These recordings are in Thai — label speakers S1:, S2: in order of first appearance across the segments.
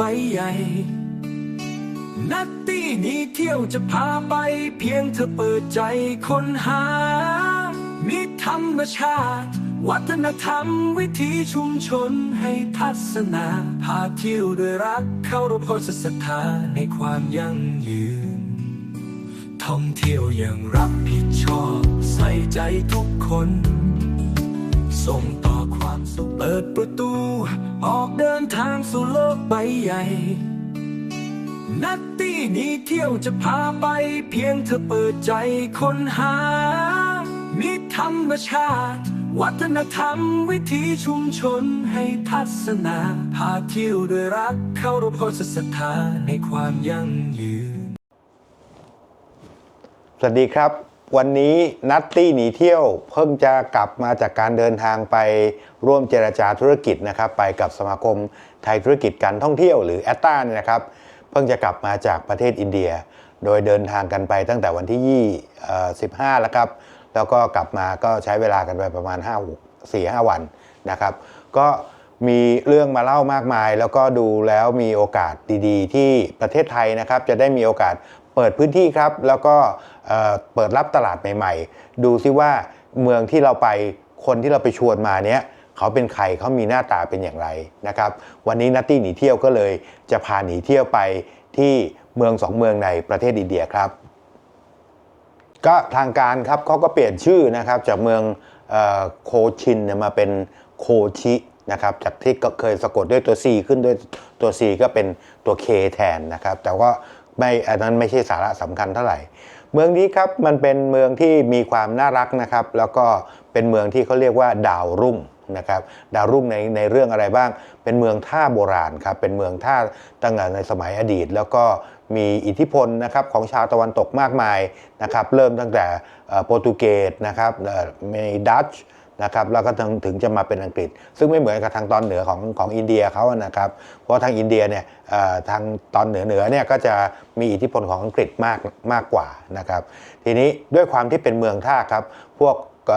S1: ใบใหญ่ นัตตี้นี้เที่ยวจะพาไป เพียงเธอเปิดใจค้นหามิธรรมชาติ วัฒนธรรมวิถีชุมชนให้ทัศนา พาเที่ยวด้วยรักเข้ารบพศรัทธาในความยั่งยืน ท่องเที่ยวอย่างรับผิดชอบ ใส่ใจทุกคน ส่งต่อความสุขเปิดประตู ออกเดินทางสู่โลกใบใหญ่ นัตตี้นี้เที่ยวจะพาไป เพียงเธอเปิดใจค้นหามิตรธรรมชาติ วัฒนธรรมวิถีชุมชนให้ทัศนา พาเที่ยวด้วยรักเข้ารบพศรัทธาในความยั่งยืน
S2: สวัสดีครับ วันนี้นัตตี้หนีเที่ยวเพิ่งจะกลับมาจากการเดินทางไปร่วมเจรจาธุรกิจนะครับไปกับสมาคมไทยธุรกิจการท่องเที่ยวหรือแอตตาเนี่ยนะครับ เพิ่งจะกลับมาจากประเทศอินเดีย โดยเดินทางกันไปตั้งแต่วันที่2 15แล้วครับ แล้วก็กลับมาก็ใช้เวลากันไปประมาณ 5 4 5 วันนะครับ ก็มีเรื่องมาเล่ามากมาย แล้วก็ดูแล้วมีโอกาสดีๆ ที่ประเทศไทยนะครับ จะได้มีโอกาส เปิดพื้นที่ครับ แล้วก็เปิดรับตลาดใหม่ๆ ดูซิว่าเมืองที่เราไปคนที่เราไปชวนมาเนี้ยเขาเป็นใครเขามีหน้าตาเป็นอย่างไรนะครับ วันนี้นัตตี้หนีเที่ยวก็เลยจะพาหนีเที่ยวไปที่เมืองสองเมืองในประเทศอินเดียครับ ก็ทางการครับเขาก็เปลี่ยนชื่อนะครับจากเมืองโคชินมาเป็นโคชินะครับจากที่ก็เคยสะกดด้วยตัว C ขึ้นด้วยตัว C ก็เป็นตัว K แทนนะครับ แต่ว่า ไม่อันนั้นไม่ใช่สาระสำคัญเท่าไหร่ เมืองนี้ครับมันเป็นเมืองที่มีความน่ารักนะครับ แล้วก็เป็นเมืองที่เขาเรียกว่าดาวรุ่งนะครับดาวรุ่งในในเรื่องอะไรบ้าง เป็นเมืองท่าโบราณครับเป็นเมืองท่าตั้งแต่ในสมัยอดีต แล้วก็มีอิทธิพลนะครับของชาวตะวันตกมากมายนะครับเริ่มตั้งแต่โปรตุเกสนะครับมีดัตช์ นะครับแล้วก็ถึงถึงจะมาเป็นอังกฤษ ซึ่งไม่เหมือนกับทางตอนเหนือของของอินเดียเขานะครับ เพราะทางอินเดียเนี่ยทางตอนเหนือเหนือเนี่ยก็จะมีอิทธิพลของอังกฤษมากมากกว่านะครับ ทีนี้ด้วยความที่เป็นเมืองท่าครับ พวก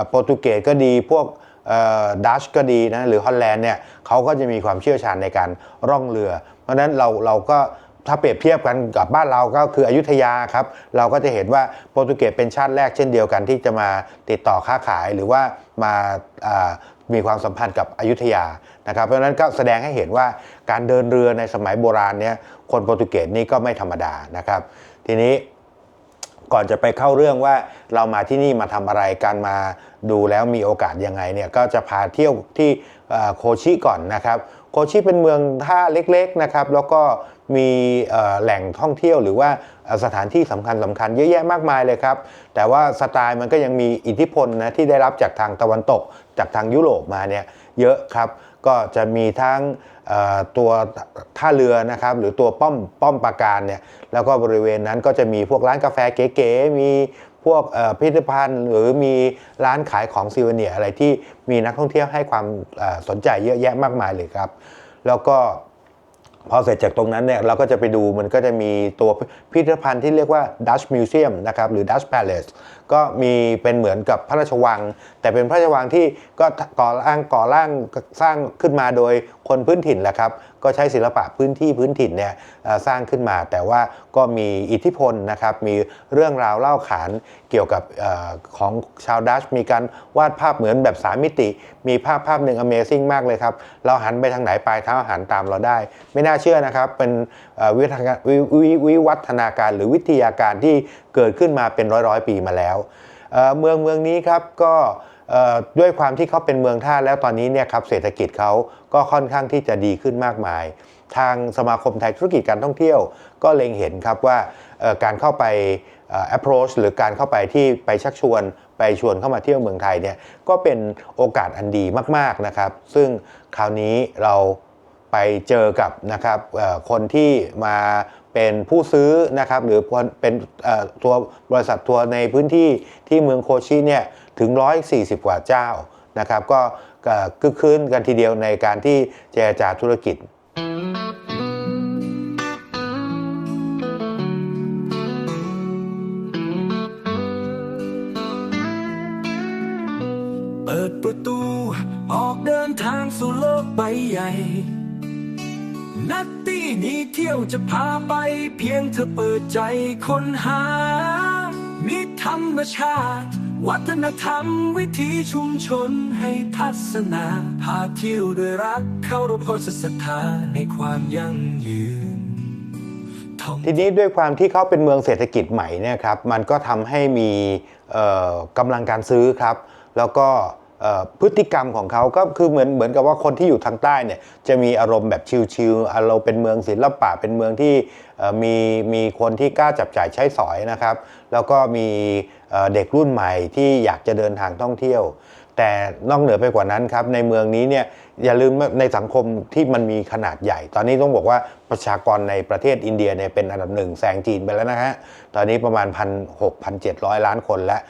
S2: โปรตุเกสก็ดีพวกดัชก็ดีนะหรือฮอลแลนด์เนี่ยเขาก็จะมีความเชี่ยวชาญในการร่องเรือ เพราะฉะนั้นเราเราก็ ถ้าเปรียบเทียบกันกับบ้านเราก็คืออยุธยาครับ เราก็จะเห็นว่าโปรตุเกสเป็นชาติแรกเช่นเดียวกันที่จะมาติดต่อค้าขายหรือว่ามามีความสัมพันธ์กับอยุธยานะครับ เพราะฉะนั้นก็แสดงให้เห็นว่าการเดินเรือในสมัยโบราณเนี่ยคนโปรตุเกสนี่ก็ไม่ธรรมดานะครับ ทีนี้ก่อนจะไปเข้าเรื่องว่าเรามาที่นี่มาทำอะไรการมาดูแล้วมีโอกาสยังไงเนี่ยก็จะพาเที่ยวที่โคชิก่อนนะครับ โคชิเป็นเมืองท่าเล็กๆนะครับ แล้วก็ มีแหล่งท่องเที่ยวหรือว่าสถานที่สำคัญสำคัญเยอะแยะมากมายเลยครับ แต่ว่าสไตล์มันก็ยังมีอิทธิพลนะที่ได้รับจากทางตะวันตก จากทางยุโรปมาเนี่ยเยอะครับ ก็จะมีทั้งตัวท่าเรือนะครับหรือตัวป้อมป้อมปราการเนี่ยแล้วก็บริเวณนั้นก็จะมีพวกร้านกาแฟเก๋ๆมีพวกพิพิธภัณฑ์ หรือมีร้านขายของซิวเนียอะไรที่มีนักท่องเที่ยวให้ความสนใจเยอะแยะมากมายเลยครับ แล้วก็ พอเสร็จจากตรงนั้นเนี่ยเราก็จะไปดูมันก็จะมีตัวพิพิธภัณฑ์ที่เรียกว่า Dutch Museum นะครับหรือ Dutch Palace ก็มีเป็นเหมือนกับพระราชวังแต่เป็นพระราชวังที่ก็ก่อร่างก่อร่างสร้างขึ้นมาโดยคนพื้นถิ่นแหละครับ ก็ใช้ศิลปะพื้นที่พื้นถิ่นเนี่ยสร้างขึ้นมา แต่ว่าก็มีอิทธิพลนะครับ มีเรื่องราวเล่าขานเกี่ยวกับอของชาวดัชมีการวาดภาพเหมือนแบบสามมิติ มีภาพภาพหนึ่ง Amazing มากเลยครับ เราหันไปทางไหนปลายเท้าหันตามเราได้ ไม่น่าเชื่อนะครับ เป็นวิวัฒนาวิวิวิวัฒนาการหรือวิทยาการที่เกิดขึ้นมาเป็นร้อยร้อยๆปีมาแล้ว เมืองเมืองนี้ครับก็ ด้วยความที่เขาเป็นเมืองท่าแล้วตอนนี้เนี่ยครับเศรษฐกิจเขาก็ค่อนข้างที่จะดีขึ้นมากมาย ทางสมาคมไทยธุรกิจการท่องเที่ยว ก็เล็งเห็นครับว่าการเข้าไป approach หรือการเข้าไปที่ไปชักชวนไปชวนเข้ามาเที่ยวเมืองไทยเนี่ยก็เป็นโอกาสอันดีมากๆนะครับ ซึ่งคราวนี้เราไปเจอกับนะครับคนที่มาเป็นผู้ซื้อนะครับหรือเป็นตัวบริษัททัวร์ในพื้นที่ที่เมืองโคชิเนี่ย ถึง 140 กว่าเจ้านะครับก็คึกคืนกันทีเดียวในการที่เจรจาธุรกิจ
S1: เปิดประตูออกเดินทางสู่โลกใบใหญ่ นัตตี้ที่นี้เที่ยวจะพาไปเพียงเธอเปิดใจค้นหามิธรรมชาติ วัฒนธรรมวิถีชุมชนให้ทัศนาพาเที่ยวด้วยรักเข้ารพศศรัทธาในความยั่งยืน ที
S2: นี้ด้วยความที่เขาเป็นเมืองเศรษฐกิจใหม่เนี่ยครับมันก็ทำให้มีเอ่อกำลังการซื้อครับ แล้วก็ พฤติกรรมของเขาก็คือเหมือนเหมือนกับว่าคนที่อยู่ทางใต้เนี่ยจะมีอารมณ์แบบชิลๆอารมณ์เป็นเมืองศิลปะเป็นเมืองที่มีมีคนที่กล้าจับจ่ายใช้สอยนะครับ แล้วก็มีเด็กรุ่นใหม่ที่อยากจะเดินทางท่องเที่ยว แต่นอกเหนือไปกว่านั้นครับในเมืองนี้เนี่ยอย่าลืมในสังคมที่มันมีขนาดใหญ่ ตอนนี้ต้องบอกว่าประชากรในประเทศอินเดียเนี่ยเป็นอันดับหนึ่งแซงจีนไปแล้วนะฮะตอนนี้ประมาณ1 6 0 0 700 ล้านคนแล้ว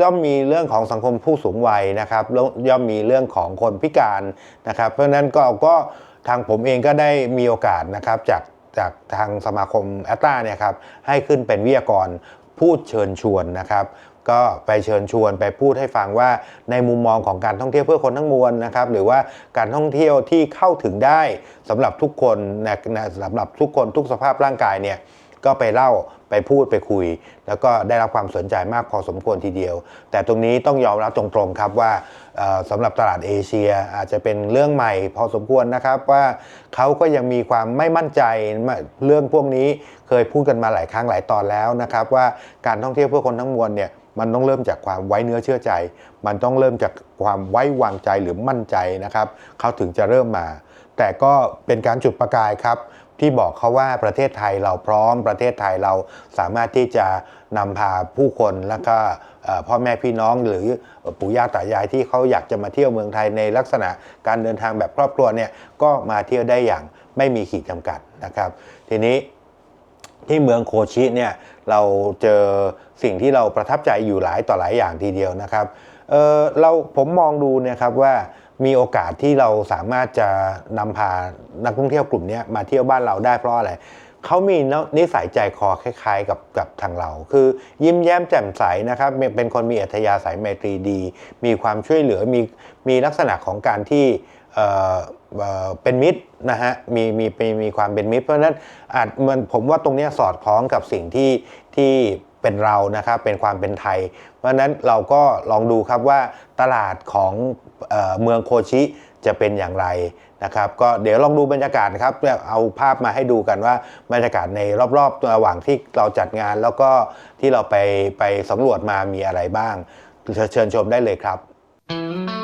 S2: ย่อมมีเรื่องของสังคมผู้สูงวัยนะครับแล้วย่อมมีเรื่องของคนพิการนะครับ เพราะฉะนั้นก็ก็ทางผมเองก็ได้มีโอกาสนะครับจากจากทางสมาคมแอตตาเนี่ยครับให้ขึ้นเป็นวิทยากรพูดเชิญชวนนะครับก็ไปเชิญชวนไปพูดให้ฟังว่าในมุมมองของการท่องเที่ยวเพื่อคนทั้งมวลนะครับหรือว่าการท่องเที่ยวที่เข้าถึงได้สำหรับทุกคนนะสำหรับทุกคนทุกสภาพร่างกายเนี่ย ก็ไปเล่าไปพูดไปคุย แล้วก็ได้รับความสนใจมากพอสมควรทีเดียว แต่ตรงนี้ต้องยอมรับตรงๆครับว่าสำหรับตลาดเอเชียอาจจะเป็นเรื่องใหม่พอสมควรนะครับว่าเขาก็ยังมีความไม่มั่นใจเรื่องพวกนี้เคยพูดกันมาหลายครั้งหลายตอนแล้วนะครับว่าการท่องเที่ยวเพื่อคนทั้งมวลเนี่ยมันต้องเริ่มจากความไว้เนื้อเชื่อใจ มันต้องเริ่มจากความไว้วางใจหรือมั่นใจนะครับ เขาถึงจะเริ่มมา แต่ก็เป็นการจุดประกายครับ ที่บอกเขาว่าประเทศไทยเราพร้อมประเทศไทยเราสามารถที่จะนำพาผู้คนแล้วก็พ่อแม่พี่น้องหรือปู่ย่าตายายที่เขาอยากจะมาเที่ยวเมืองไทยในลักษณะการเดินทางแบบครอบครัวเนี่ยก็มาเที่ยวได้อย่างไม่มีขีดจำกัดนะครับ ทีนี้ที่เมืองโคชิเนี่ยเราเจอสิ่งที่เราประทับใจอยู่หลายต่อหลายอย่างทีเดียวนะครับเเราผมมองดูเนะครับว่า มีโอกาสที่เราสามารถจะนำพานักท่องเที่ยวกลุ่มนี้มาเที่ยวบ้านเราได้เพราะอะไรเขามีนิสัยใจคอคล้ายๆกับกับทางเรา คือยิ้มแย้มแจ่มใสนะครับ เป็นคนมีอัธยาศัยไมตรีดี มีความช่วยเหลือมีมีลักษณะของการที่เอ่อเออเป็นมิตรนะฮะมีมีมีมีความเป็นมิตร เพราะฉะนั้นอาจมันผมว่าตรงนี้สอดคล้องกับสิ่งที่ที่ เป็นเรานะครับเป็นความเป็นไทย เพราะฉะนั้นเราก็ลองดูครับว่าตลาดของเออเมืองโคชิจะเป็นอย่างไรนะครับก็เดี๋ยวลองดูบรรยากาศครับเอาภาพมาให้ดูกันว่าบรรยากาศในรอบๆระหว่างที่เราจัดงานแล้วก็ที่เราไปไปสำรวจมามีอะไรบ้างเชิญชมได้เลยครับ
S1: เ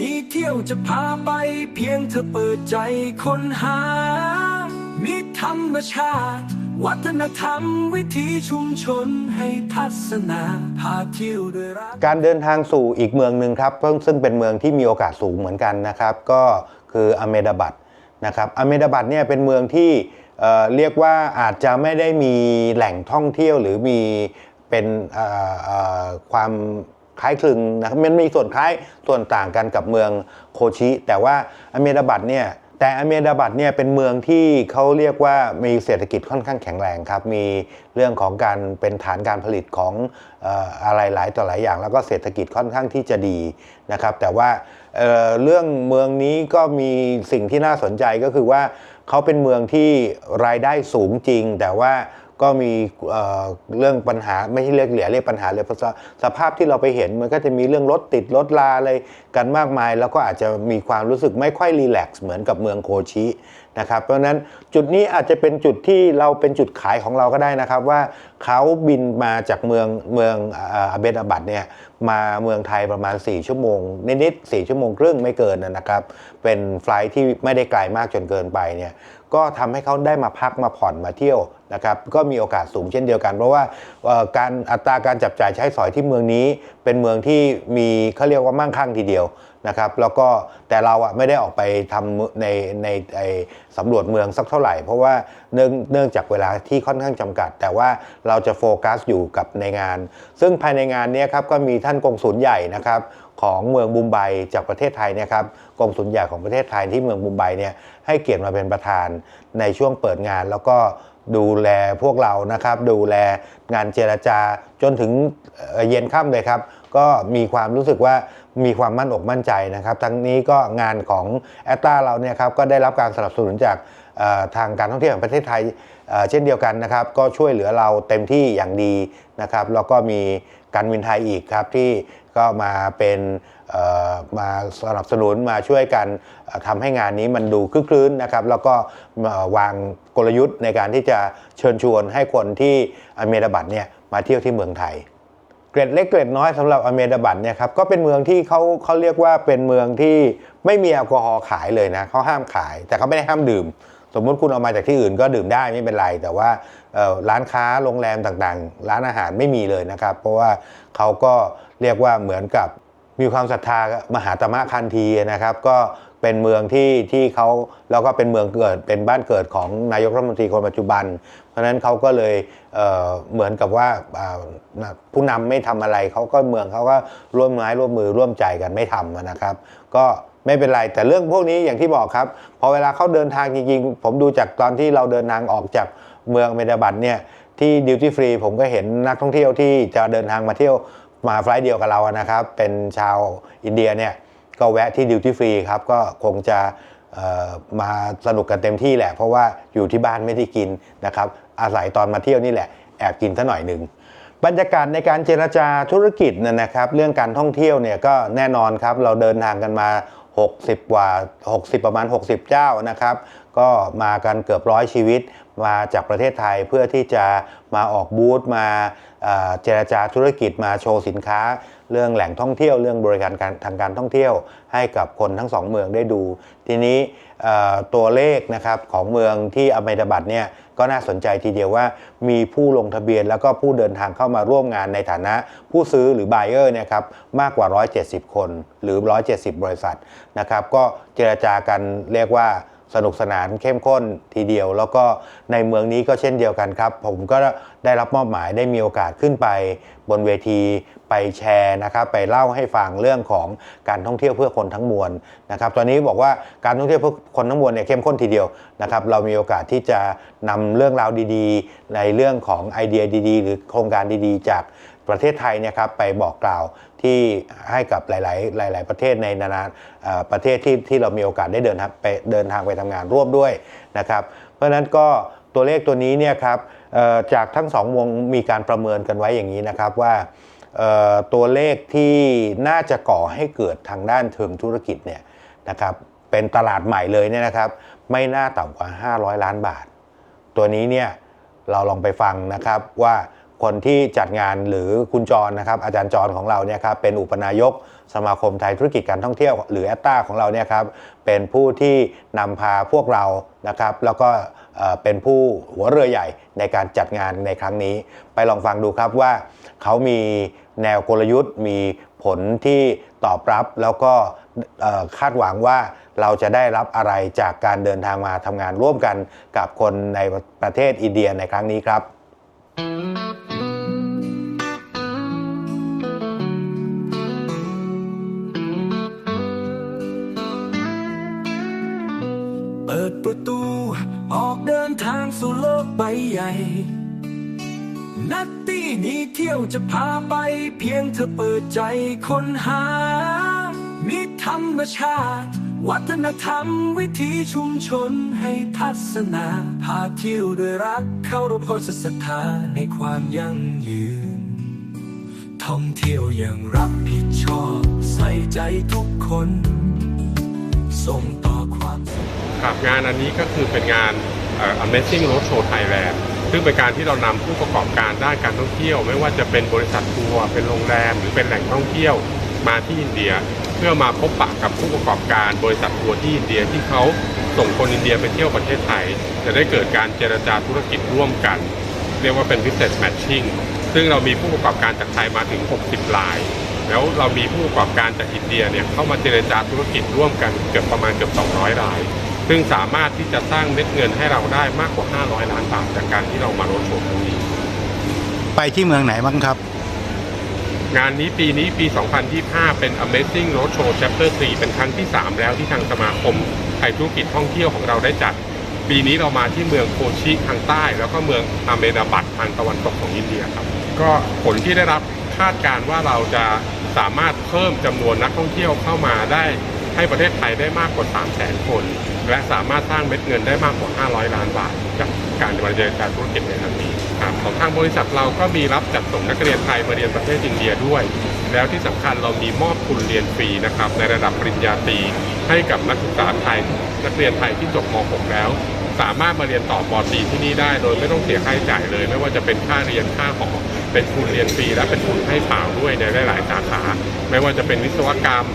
S1: นี้เที่ยวจะพาไป เพียงเธอเปิดใจค้นหามิธรรมชาติ วัฒนธรรมวิถีชุมชนให้ทัศนาพาเที่ยวด้วยรัก
S2: การเดินทางสู่อีกเมืองหนึ่งครับซึ่งเป็นเมืองที่มีโอกาสสูงเหมือนกันนะครับ ก็คืออเมดาบัดนะครับอเมดาบัดเนี่ยเป็นเมืองที่เเรียกว่าอาจจะไม่ได้มีแหล่งท่องเที่ยวหรือมีเป็นความ คล้ายคลึงนะครับมันมีส่วนคล้ายส่วนต่างกันกับเมืองโคชิ แต่ว่าอเมดาบัดเนี่ยแต่อเมดาบัดเนี่ยเป็นเมืองที่เขาเรียกว่ามีเศรษฐกิจค่อนข้างแข็งแรงครับ มีเรื่องของการเป็นฐานการผลิตของอะไรหลายต่อหลายอย่าง แล้วก็เศรษฐกิจค่อนข้างที่จะดีนะครับ แต่ว่าเเรื่องเมืองนี้ก็มีสิ่งที่น่าสนใจก็คือว่าเขาเป็นเมืองที่รายได้สูงจริง แต่ว่า ก็มีเเรื่องปัญหาไม่ใช่เรียกเหลียเรียกปัญหาเลยเพราะสสภาพที่เราไปเห็นมันก็จะมีเรื่องรถติดรถลาอะไรกันมากมาย แล้วก็อาจจะมีความรู้สึกไม่ค่อยรีแลกซ์เหมือนกับเมืองโคชิ นะครับ เพราะนั้นจุดนี้อาจจะเป็นจุดที่เราเป็นจุดขายของเราก็ได้นะครับ ว่าเขาบินมาจากเมืองเมืองอาเบดอาบัดเนี่ยมาเมืองไทยประมาณ 4 ชั่วโมง นิดๆ4ชั่วโมงครึ่งไม่เกินนะครับ เป็นไฟล์ที่ไม่ได้ไกลมากจนเกินไปเนี่ยก็ทำให้เขาได้มาพักมาผ่อนมาเที่ยวนะครับก็มีโอกาสสูงเช่นเดียวกัน เพราะว่าการอัตราการจับจ่ายใช้สอยที่เมืองนี้ เป็นเมืองที่มีเขาเรียกว่ามั่งคั่งทีเดียว นะครับแล้วก็แต่เราอะไม่ได้ออกไปทำในในไอสำรวจเมืองสักเท่าไหร่ เพราะว่าเนื่องเนื่องจากเวลาที่ค่อนข้างจำกัด แต่ว่าเราจะโฟกัสอยู่กับในงาน ซึ่งภายในงานนี้ครับก็มีท่านกงสุลใหญ่นะครับของเมืองมุมไบจากประเทศไทยเนะครับกองสุลใหญ่ของประเทศไทยที่เมืองมุมไบเนี่ยให้เกียรติมาเป็นประธานในช่วงเปิดงาน แล้วก็ดูแลพวกเรานะครับ ดูแลงานเจรจาจนถึงเย็นค่ำเลยครับ ก็มีความรู้สึกว่า มีความมั่นอกมั่นใจนะครับ ทั้งนี้ก็งานของแอตตาเราเนี่ยครับก็ได้รับการสนับสนุนจากทางการท่องเที่ยวแห่งประเทศไทยเช่นเดียวกันนะครับ ก็ช่วยเหลือเราเต็มที่อย่างดีนะครับ แล้วก็มีการวินไทยอีกครับที่ก็มาเป็นมาสนับสนุนมาช่วยกันเอ่อทำให้งานนี้มันดูคึกคลื้นนะครับ แล้วก็วางกลยุทธ์ในการที่จะเชิญชวนให้คนที่อเมริบัตเนี่ยมาเที่ยวที่เมืองไทย เกร็ดเล็กเกร็ดน้อยสำหรับอเมริบัตเนี่ยครับก็เป็นเมืองที่เขาเขาเรียกว่าเป็นเมืองที่ไม่มีแอลกอฮอล์ขายเลยนะเขาห้ามขาย แต่เขาไม่ได้ห้ามดื่ม สมมุติคุณเอามาจากที่อื่นก็ดื่มได้ไม่เป็นไร แต่ว่าร้านค้าโรงแรมต่างๆ ร้านอาหารไม่มีเลยนะครับ เพราะว่าเขาก็เรียกว่าเหมือนกับมีความศรัทธามหาตมะคันธีนะครับ ก็ เป็นเมืองที่ที่เขาแล้วก็เป็นเมืองเกิดเป็นบ้านเกิดของนายกรัฐมนตรีคนปัจจุบัน เพราะฉะนั้นเขาก็เลยเเหมือนกับว่าผู้นำไม่ทำอะไรเขาก็เมืองเขาก็ร่วมไม้ร่วมมือร่วมใจกันไม่ทำนะครับ ก็ไม่เป็นไรแต่เรื่องพวกนี้อย่างที่บอกครับพอเวลาเขาเดินทางจริงๆ ผมดูจากตอนที่เราเดินทางออกจากเมืองเมดาบัตเนี่ยที่ดิวตี้ฟรีผมก็เห็นนักท่องเที่ยวที่จะเดินทางมาเที่ยวมาไฟล์เดียวกับเรานะครับ เป็นชาวอินเดียเนี่ย ก็แวะที่ดิวตี้ฟรีครับก็คงจะมาสนุกกันเต็มที่แหละ เพราะว่าอยู่ที่บ้านไม่ได้กินนะครับอาศัยตอนมาเที่ยวนี่แหละแอบกินซะหน่อยหนึ่งบรรยากาศในการเจรจาธุรกิจนะครับ เรื่องการท่องเที่ยวเนี่ยก็แน่นอนครับเราเดินทางกันมา 60 กว่า 60 ประมาณ 60 เจ้านะครับ ก็มากันเกือบร้อยชีวิตมาจากประเทศไทยเพื่อที่จะมาออกบูธมา เจรจาธุรกิจมาโชว์สินค้า เรื่องแหล่งท่องเที่ยวเรื่องบริการการทางการท่องเที่ยว ให้กับคนทั้งสองเมืองได้ดู ทีนี้ตัวเลขนะครับของเมืองที่อเมริบัตเนี่ยก็น่าสนใจทีเดียวว่ามีผู้ลงทะเบียนแล้วก็ผู้เดินทางเข้ามาร่วมงานในฐานะผู้ซื้อหรือ buyer เนี่ยครับมากกว่า 170 คนหรือ 170 บริษัทนะครับก็เจรจากันเรียกว่า สนุกสนานเข้มข้นทีเดียว แล้วก็ในเมืองนี้ก็เช่นเดียวกันครับ ผมก็ได้รับมอบหมายได้มีโอกาสขึ้นไปบนเวทีไปแชร์นะครับ ไปเล่าให้ฟังเรื่องของการท่องเที่ยวเพื่อคนทั้งมวลนะครับ ตอนนี้บอกว่าการท่องเที่ยวเพื่อคนทั้งมวลเนี่ยเข้มข้นทีเดียวนะครับ เรามีโอกาสที่จะนำเรื่องราวดีๆ ในเรื่องของไอเดียดี ๆ หรือโครงการดีๆ จากประเทศไทยเนี่ยครับไปบอกกล่าว ที่ให้กับหลาย ๆ หลาย ๆ ประเทศในนานาประเทศที่ที่เรามีโอกาสได้เดินทางไปเดินทางไปทำงานร่วมด้วยนะครับ เพราะฉะนั้นก็ตัวเลขตัวนี้เนี่ยครับจากทั้งสองวงมีการประเมินกันไว้อย่างนี้นะครับว่าตัวเลขที่น่าจะก่อให้เกิดทางด้านเชิงธุรกิจเนี่ยนะครับเป็นตลาดใหม่เลยเนี่ยนะครับไม่น่าต่ำกว่า 500 ล้านบาท ตัวนี้เนี่ยเราลองไปฟังนะครับว่า คนที่จัดงานหรือคุณจรนะครับอาจารย์จรของเราเนี่ยครับเป็นอุปนายกสมาคมไทยธุรกิจการท่องเที่ยว หรือแอตตาของเราเนี่ยครับเป็นผู้ที่นำพาพวกเรานะครับแล้วก็เป็นผู้หัวเรือใหญ่ในการจัดงานในครั้งนี้ ไปลองฟังดูครับว่าเขามีแนวกลยุทธ์ มีผลที่ตอบรับแล้วก็คาดหวังว่าเราจะได้รับอะไรจากการเดินทางมาทำงานร่วมกันกับคนในประเทศอินเดียในครั้งนี้ครับ
S1: เที่ยวจะพาไปเพียงเธอเปิดใจค้นหามิธรรมชาติ วัฒนธรรมวิถีชุมชนให้ทัศนา พาเที่ยวด้วยรักเข้ารบพศศรัทธาในความยั่งยืน ท่องเที่ยวอย่างรับผิดชอบ ใส่ใจทุกคน ส่งต่อความ
S3: ครับงานอันนี้ก็คือเป็นงาน Amazing Road Show Thailand ซึ่งเป็นการที่เรานำผู้ประกอบการด้านการท่องเที่ยว ไม่ว่าจะเป็นบริษัททัวร์เป็นโรงแรม หรือเป็นแหล่งท่องเที่ยวมาที่อินเดีย เพื่อมาพบปะกับผู้ประกอบการบริษัททัวร์ที่อินเดียที่เขาส่งคนอินเดียไปเที่ยวประเทศไทย จะได้เกิดการเจรจาธุรกิจร่วมกัน เรียกว่าเป็น business matching ซึ่งเรามีผู้ประกอบการจากไทยมาถึง 60ราย แล้วเรามีผู้ประกอบการจากอินเดียเนี่ยเข้ามาเจรจาธุรกิจร่วมกันเกือบประมาณเกือบ200ราย ซึ่งสามารถที่จะสร้างเม็ดเงินให้เราได้มากกว่า 500 ล้านบาทจากการที่เรามาโรดโชว์ครั้งนี้
S4: ไปที่เมืองไหนบ้างครับ
S3: กงานนี้ปีนี้ปี 2025 เป็น Amazing Roadshow Chapter 4เป็นครั้งที่ 3 แล้วที่ทางสมาคมไทยธุรกิจท่องเที่ยวของเราได้จัด ปีนี้เรามาที่เมืองโคชิทางใต้ แล้วก็เมืองอาเมดาบัดทางตะวันตกของอินเดียครับ ก็ผลที่ได้รับคาดการณ์ว่าเราจะสามารถเพิ่มจำนวนนักท่องเที่ยวเข้ามาได้ให้ประเทศไทยได้มากกว่า 3 0 0 0 0 0 คน และสามารถสร้างเม็ดเงินได้มากกว่า 500 ล้านบาทจากการบริการธุรกิจในครั้งนี้ครับของทางบริษัทเราก็มีรับจัดส่งนักเรียนไทยมาเรียนประเทศอินเดียด้วย แล้วที่สำคัญเรามีมอบทุนเรียนฟรีนะครับในระดับปริญญาตรีให้กับนักศึกษาไทยนักเรียนไทยที่จบม .6 แล้ว สามารถมาเรียนต่อปอตรีที่นี่ได้โดยไม่ต้องเสียค่าใช้จ่ายเลย ไม่ว่าจะเป็นค่าเรียนค่าหอเป็นทุนเรียนฟรีและเป็นทุนให้เปล่าด้วยในหลาย ๆ สาขา ไม่ว่าจะเป็นวิศวกรรม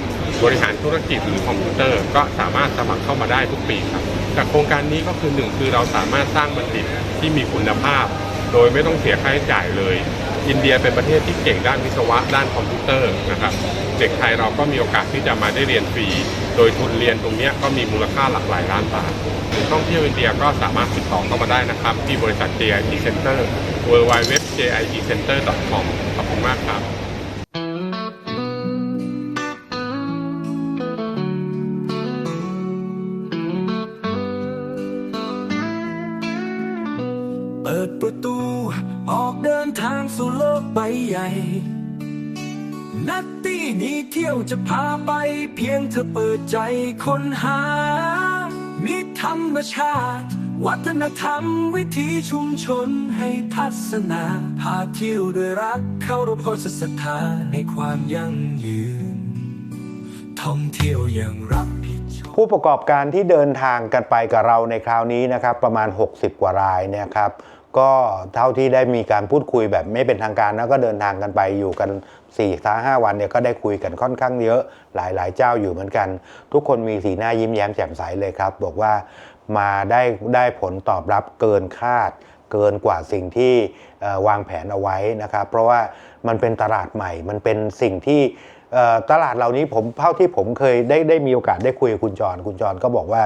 S3: บริหารธุรกิจหรือคอมพิวเตอร์ ก็สามารถสมัครเข้ามาได้ทุกปีครับแต่โครงการนี้ก็คือหนึ่งคือเราสามารถสร้างบัณฑิตที่มีคุณภาพ โดยไม่ต้องเสียค่าใช้จ่ายเลย อินเดียเป็นประเทศที่เก่งด้านวิศวะด้านคอมพิวเตอร์นะครับเด็กไทยเราก็มีโอกาสที่จะมาได้เรียนฟรี โดยทุนเรียนตรงนี้ก็มีมูลค่าหลักหลายล้านบาท ท่องเที่ยวอินเดียก็สามารถติดต่อเข้ามาได้นะครับ ที่บริษัท JIT Center w w w j i t c e n t e r c o m ขอบคุณมากครับ
S1: เปิดประตูออกเดินทางสู่โลกใบใหญ่ นัตตี้นี้เที่ยวจะพาไปเพียงเธอเปิดใจค้นหา ธรรมชาติ วัฒนธรรมวิถีชุมชนให้ทัศนาพาเที่ยวด้วยรักเข้ารบพศศรัทธาในความยั่งยืน ท่องเที่ยวอย่างรับผิดชอบ
S2: ผู้ประกอบการที่เดินทางกันไปกับเราในคราวนี้นะครับ ประมาณ 60 กว่ารายนะครับ ก็เท่าที่ได้มีการพูดคุยแบบไม่เป็นทางการแล้วก็เดินทางกันไปอยู่กัน4ี่ห้าวันเนี่ยก็ได้คุยกันค่อนข้างเยอะหลายๆ เจ้าอยู่เหมือนกัน ทุกคนมีสีหน้ายิ้มแย้มแจ่มใสเลยครับ บอกว่ามาได้ได้ผลตอบรับเกินคาด เกินกว่าสิ่งที่วางแผนเอาไว้นะครับ เพราะว่ามันเป็นตลาดใหม่ มันเป็นสิ่งที่ตลาดเหล่านี้ผมเท่าที่ผมเคยได้ได้มีโอกาสได้คุยกับคุณจรคุณจรก็บอกว่า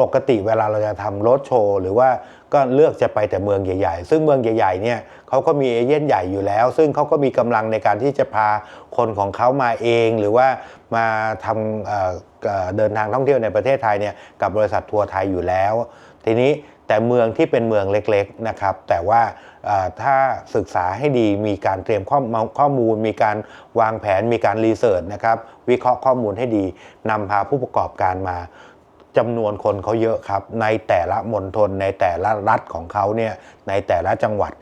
S2: ปกติเวลาเราจะทำรถโชว์หรือว่า ก็เลือกจะไปแต่เมืองใหญ่ๆ ซึ่งเมืองใหญ่ๆเนี่ยเขาก็มีเอเย่นใหญ่อยู่แล้ว ซึ่งเขาก็มีกำลังในการที่จะพาคนของเขามาเองหรือว่ามาทำเเดินทางท่องเที่ยวในประเทศไทยเนี่ยกับบริษัททัวร์ไทยอยู่แล้ว ทีนี้แต่เมืองที่เป็นเมืองเล็กๆนะครับ แต่ว่าถ้าศึกษาให้ดีมีการเตรียมข้อมข้อมูล มีการวางแผนมีการรีเสิร์ชนะครับวิเคราะห์ข้อมูลให้ดีนำพาผู้ประกอบการมา จำนวนคนเขาเยอะครับ ในแต่ละมณฑลในแต่ละรัฐของเขาเนี่ยในแต่ละจังหวัด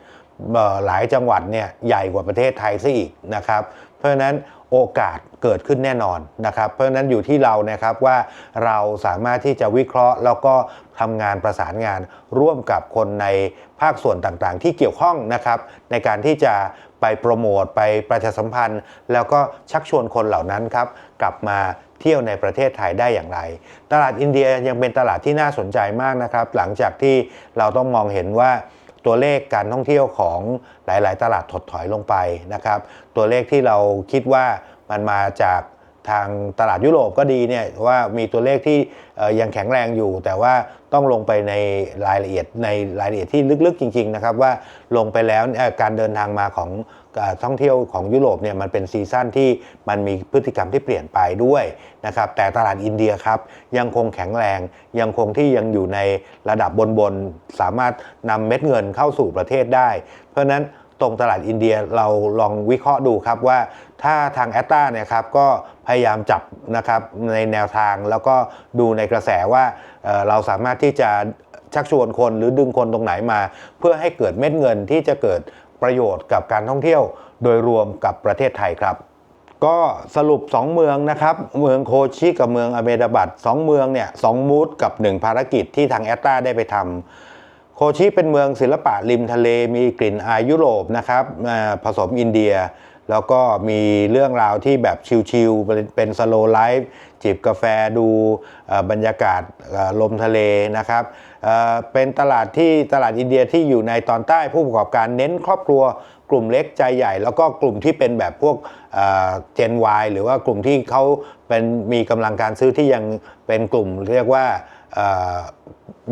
S2: หลายจังหวัดเนี่ยใหญ่กว่าประเทศไทยซะอีกนะครับ เพราะฉะนั้นโอกาสเกิดขึ้นแน่นอนนะครับ เพราะฉะนั้นอยู่ที่เรานะครับว่าเราสามารถที่จะวิเคราะห์ แล้วก็ทำงานประสานงานร่วมกับคนในภาคส่วนต่างๆ ที่เกี่ยวข้องนะครับในการที่จะไปโปรโมทไปประชาสัมพันธ์ แล้วก็ชักชวนคนเหล่านั้นครับกลับมา เที่ยวในประเทศไทยได้อย่างไร ตลาดอินเดียยังเป็นตลาดที่น่าสนใจมากนะครับ หลังจากที่เราต้องมองเห็นว่าตัวเลขการท่องเที่ยวของหลาย ๆ ตลาดถดถอยลงไปนะครับ ตัวเลขที่เราคิดว่ามันมาจาก ทางตลาดยุโรปก็ดีเนี่ยว่ามีตัวเลขที่ยังแข็งแรงอยู่ แต่ว่าต้องลงไปในรายละเอียดในรายละเอียดที่ลึกๆจริง ๆ นะครับ ว่าลงไปแล้วการเดินทางมาของท่องเที่ยวของยุโรปเนี่ยมันเป็นซีซั่นที่มันมีพฤติกรรมที่เปลี่ยนไปด้วยนะครับแต่ตลาดอินเดียครับยังคงแข็งแรงยังคงที่ยังอยู่ในระดับบนๆสามารถนำเม็ดเงินเข้าสู่ประเทศได้ เพราะฉะนั้น ตรงตลาดอินเดียเราลองวิเคราะห์ดูครับว่าถ้าทางแอตตาเนี่ยครับก็พยายามจับนะครับในแนวทางแล้วก็ดูในกระแสว่าเเราสามารถที่จะชักชวนคนหรือดึงคนตรงไหนมา เพื่อให้เกิดเม็ดเงินที่จะเกิดประโยชน์กับการท่องเที่ยว โดยรวมกับประเทศไทยครับก็สรุป 2 เมืองนะครับ เมืองโคชิกับเมืองอเมดาบัด2เมืองเนี่ยสมูดกับ 1 ภารกิจที่ทางแอตตาได้ไปทำ โคชิเป็นเมืองศิลปะริมทะเลมีกลิ่นอายยุโรปนะครับผสมอินเดีย แล้วก็มีเรื่องราวที่แบบชิลๆเป็นสโลไลฟ์จิบกาแฟดูบรรยากาศลมทะเลนะครับเป็นตลาดที่ตลาดอินเดียที่อยู่ในตอนใต้ผู้ประกอบการเน้นครอบครัวกลุ่มเล็กใจใหญ่ แล้วก็กลุ่มที่เป็นแบบพวกเจน Y หรือว่ากลุ่มที่เขาเป็นมีกำลังการซื้อที่ยังเป็นกลุ่มเรียกว่า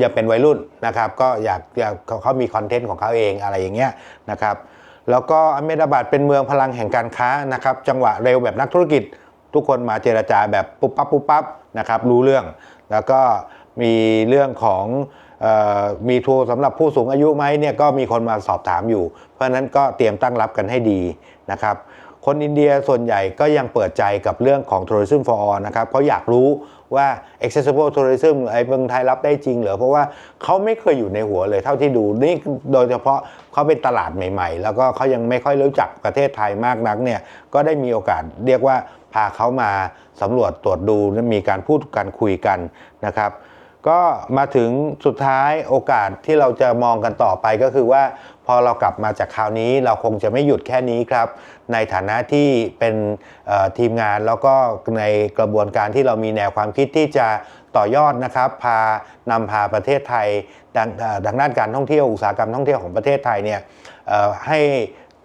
S2: ยังเป็นวัยรุ่นนะครับ ก็อยากอยากเขาเขามีคอนเทนต์ของเขาเองอะไรอย่างเงี้ยนะครับแล้วก็อเมดาบัดเป็นเมืองพลังแห่งการค้านะครับ จังหวะเร็วแบบนักธุรกิจ ทุกคนมาเจรจาแบบปุ๊บปั๊บปุ๊บปั๊บนะครับรู้เรื่อง แล้วก็มีเรื่องของออมีทัวร์สำหรับผู้สูงอายุไหมเนี่ยก็มีคนมาสอบถามอยู่ เพราะฉะนั้นก็เตรียมตั้งรับกันให้ดีนะครับคนอินเดียส่วนใหญ่ก็ยังเปิดใจกับเรื่องของ tourism for all นะครับเขาอยากรู้ ว่า accessible tourism ไอ้เมืองไทยรับได้จริงเหรอ เพราะว่าเขาไม่เคยอยู่ในหัวเลยเท่าที่ดูนี่โดยเฉพาะเขาเป็นตลาดใหม่ ๆ แล้วก็เขายังไม่ค่อยรู้จักประเทศไทยมากนักเนี่ยก็ได้มีโอกาสเรียกว่าพาเขามาสำรวจตรวจดูมีการพูดกันคุยกันนะครับก็มาถึงสุดท้ายโอกาสที่เราจะมองกันต่อไปก็คือว่า พอเรากลับมาจากคราวนี้เราคงจะไม่หยุดแค่นี้ครับ ในฐานะที่เป็นทีมงานแล้วก็ในกระบวนการที่เรามีแนวความคิดที่จะต่อยอดนะครับ พานำพาประเทศไทยดังดังด้านการท่องเที่ยวอุตสาหกรรมท่องเที่ยวของประเทศไทยเนี่ยให้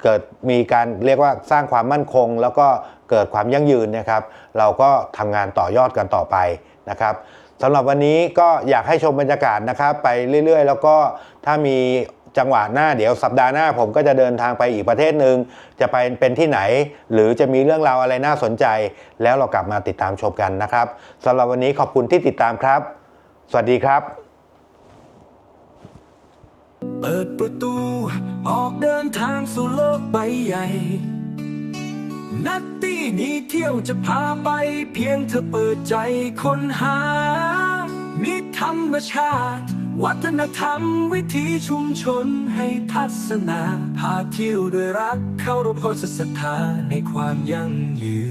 S2: เกิดมีการเรียกว่าสร้างความมั่นคง แล้วก็เกิดความยั่งยืนนะครับ เราก็ทำงานต่อยอดกันต่อไปนะครับสำหรับวันนี้ก็อยากให้ชมบรรยากาศนะครับ ไปเรื่อย ๆ แล้วก็ถ้ามี จังหวะหน้าเดี๋ยวสัปดาห์หน้าผมก็จะเดินทางไปอีกประเทศหนึ่งจะไปเป็นที่ไหน หรือจะมีเรื่องราวอะไรน่าสนใจ แล้วเรากลับมาติดตามชมกันนะครับสำหรับวันนี้ขอบคุณที่ติดตามครับ สวัสดีครับ
S1: เปิดประตู ออกเดินทางสู่โลกใบใหญ่ นัตตี้นี้เที่ยวจะพาไป เพียงเธอเปิดใจค้นหามิธรรมชาติ วัฒนธรรมวิถีชุมชนให้ทัศนาพาเที่ยวด้วยรัก เข้ารบโพสศรัทธาในความยั่งยืน